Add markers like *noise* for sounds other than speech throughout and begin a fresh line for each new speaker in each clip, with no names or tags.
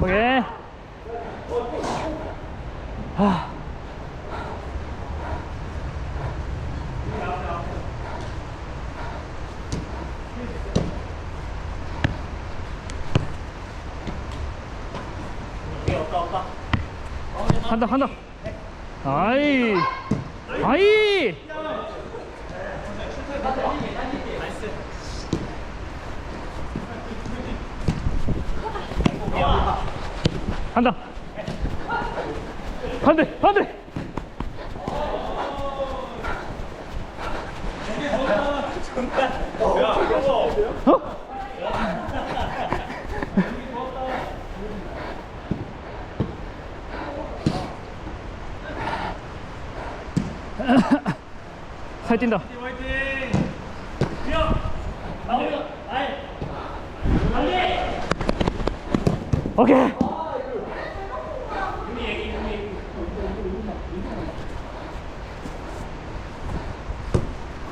오케이. 아. 간다 간다 아이 아이 간다. 반대 반대. 어? 살 뛴다. 오케이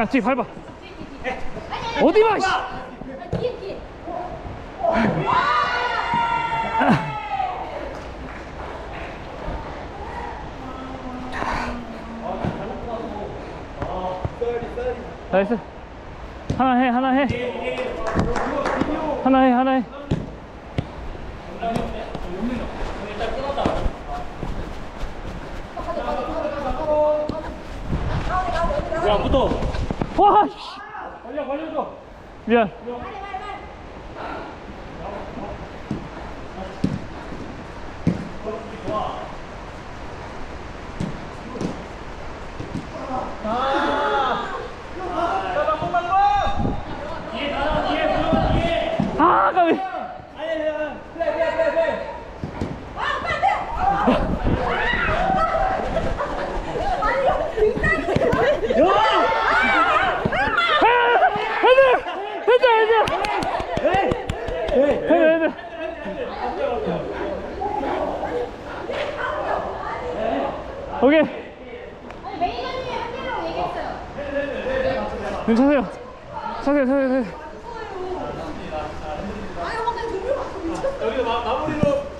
야, 뒤 밟아. 어디 봐, 씨. 나이스. 하나 해, 하나 해. 하나 해, 하나 해.
야 붙어
와, 씨.
걸려 걸려줘
미안. 아, 오케이.
아니 매니저님이 한 개라고 얘기했어요.
괜찮아요. 차세요, 차세요, 차세요.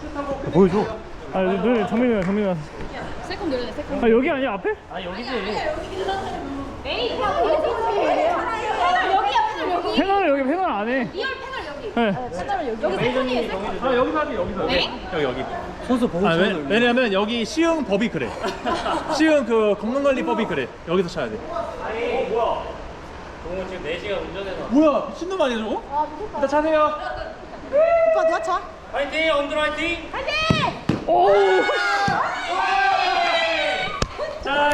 슛하고
보여줘. 아, 눈 정민이가 정민이가.
세컨 노래네 세컨.
아, 여기 아니야, 앞에?
메이크하고 패널 여기야 패널 여기.
패널 여기 패널 안 해.
리얼 패널 여기.
네.
패널 여기. 여기 세컨이에요 세컨.
아 여기서 하지 여기서
네?
여기 여기 선수 보고 아, 왜, 왜냐면 여기 시흥 법이 그래 *laughs* 시흥 그 건강관리법이 그래 여기서 쳐야 돼 동호 지금 4시간 운전해서 뭐야 미친놈 아니야 저거?
아 미쳤다.
일단 차세요
오빠 누가 차?
화이팅 엄들 화이팅
화이팅!
오!
아!